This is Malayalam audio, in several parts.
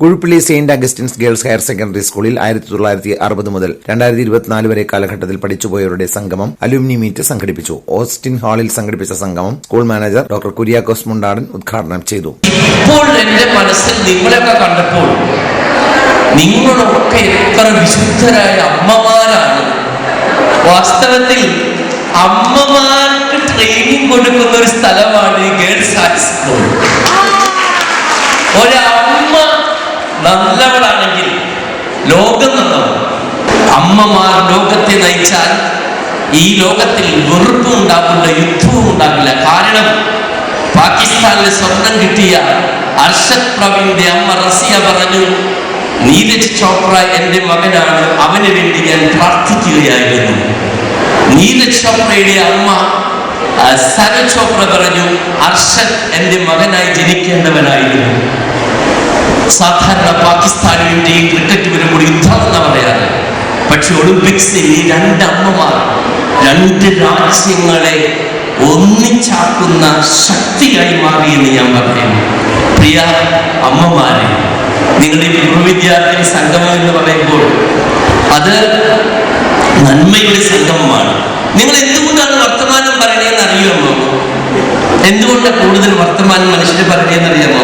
Kuzhuppilly saint Augustine's girls higher secondary സ്കൂളിൽ ആയിരത്തി തൊള്ളായിരത്തി അറുപത് മുതൽ രണ്ടായിരത്തി ഇരുപത്തിനാല് വരെ കാലഘട്ടത്തിൽ പഠിച്ചുപോയവരുടെ സംഗമം അലുമിനി മീറ്റ് സംഘടിപ്പിച്ചു. ഓസ്റ്റിൻ ഹാളിൽ സംഘടിപ്പിച്ച സംഗമം school manager doctor Kuriakose Mundadan ഉദ്ഘാടനം ചെയ്തു. ഇപ്പോൾ എന്റെ മനസ്സിൽ നിങ്ങളെയൊക്കെ കണ്ടപ്പോൾ നിങ്ങളൊക്കെ എത്ര വിശുദ്ധരായ അമ്മമാരാണ്. വാസ്തവത്തിൽ അമ്മമാർക്ക് ട്രെയിനിങ് കൊടുക്കുന്ന ഒരു സ്ഥലമാണ് ഈ ഗേൾസ് ഹൈ സ്കൂൾ ഒരമ്മ നല്ലവളാണെങ്കിൽ ലോകം നന്നാവും അമ്മമാർ ലോകത്തെ നയിച്ചാൽ ഈ ലോകത്തിൽ വെറുപ്പും ഉണ്ടാകില്ല യുദ്ധവും ഉണ്ടാകില്ല കാരണം പാകിസ്ഥാനിലെ സ്വർണം കിട്ടിയ അർഷദ് പ്രവീണിന്റെ അമ്മ റസിയ പറഞ്ഞു നീരജ് ചോപ്ര എന്റെ മകനാണ് അവന് വേണ്ടി ഞാൻ പ്രാർത്ഥിക്കുകയായിരുന്നു. നീരജ് ചോപ്രയുടെ അമ്മ സരജ് ചോപ്ര പറഞ്ഞു അർഷദ് എന്റെ മകനായി ജനിക്കേണ്ടവനായിരുന്നു. സാധാരണ പാകിസ്ഥാനിന്റെയും ക്രിക്കറ്റിനും ക്രിക്കറ്റും കൂടി യുദ്ധം എന്നാ പറയാറ്. പക്ഷെ ഒളിമ്പിക്സിൽ ഈ രണ്ടമ്മമാർ രണ്ട് രാജ്യങ്ങളെ ഒന്നിച്ചാക്കുന്ന ശക്തിയായി മാറിയെന്ന് ഞാൻ പറയുന്നു. പ്രിയ അമ്മമാരെ നിങ്ങൾ ഈ സംഗമം എന്ന് പറയുമ്പോൾ അത് നന്മയുടെ സംഗമമാണ്. നിങ്ങൾ എന്തുകൊണ്ടാണ് വർത്തമാനം പറയണേന്ന് അറിയാമോ? എന്തുകൊണ്ടാണ് കൂടുതൽ വർത്തമാനം മനുഷ്യർ പറയണേന്ന് അറിയാമോ?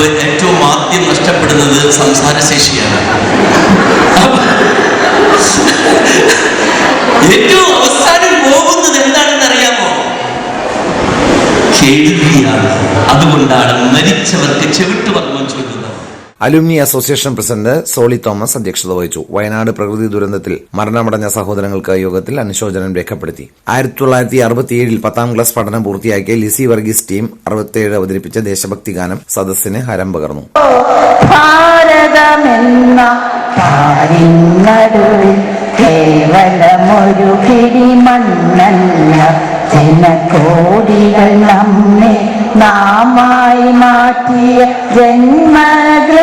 മുൻപ് ഏറ്റവും ആദ്യം നഷ്ടപ്പെടുന്നത് സംസാരശേഷിയാണ്. ഏറ്റവും അവസാനം പോകുന്നത് എന്താണെന്ന് അറിയാമോ? കേൾവിയാണ് അതുകൊണ്ടാണ് മരിച്ചവർക്ക് ചെവിട്ട് ചൊല്ലുന്നത് alumni association president Soly Thomas അധ്യക്ഷത വഹിച്ചു. വയനാട് പ്രകൃതി ദുരന്തത്തിൽ മരണമടഞ്ഞ സഹോദരങ്ങൾക്ക് യോഗത്തിൽ അനുശോചനം രേഖപ്പെടുത്തി. ആയിരത്തി തൊള്ളായിരത്തി അറുപത്തിയേഴിൽ പത്താം ക്ലാസ് പഠനം പൂർത്തിയാക്കിയ ലിസി വർഗീസ് ടീം അറുപത്തിയേഴ് അവതരിപ്പിച്ച ദേശഭക്തി ഗാനം സദസ്സിന് ഹരം പകർന്നു. ഭാരതമെന്ന ജനകോടികൾ നമ്മെ നാമായി മാറ്റിയ പിടിമണ്ണല്ല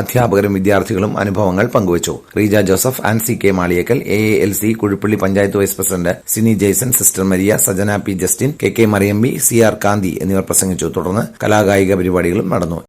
അധ്യാപകരും വിദ്യാർത്ഥികളും അനുഭവങ്ങൾ പങ്കുവച്ചു. Reeja Joseph Ancy K Maliyekkal A L C Kuzhippally panchayat vice president Sini Jaison sister Maria Sajana P Justin K K Mariyambi C R Kanthi എന്നിവർ പ്രസംഗിച്ചു. തുടർന്ന് കലാകായിക പരിപാടികളും നടന്നു.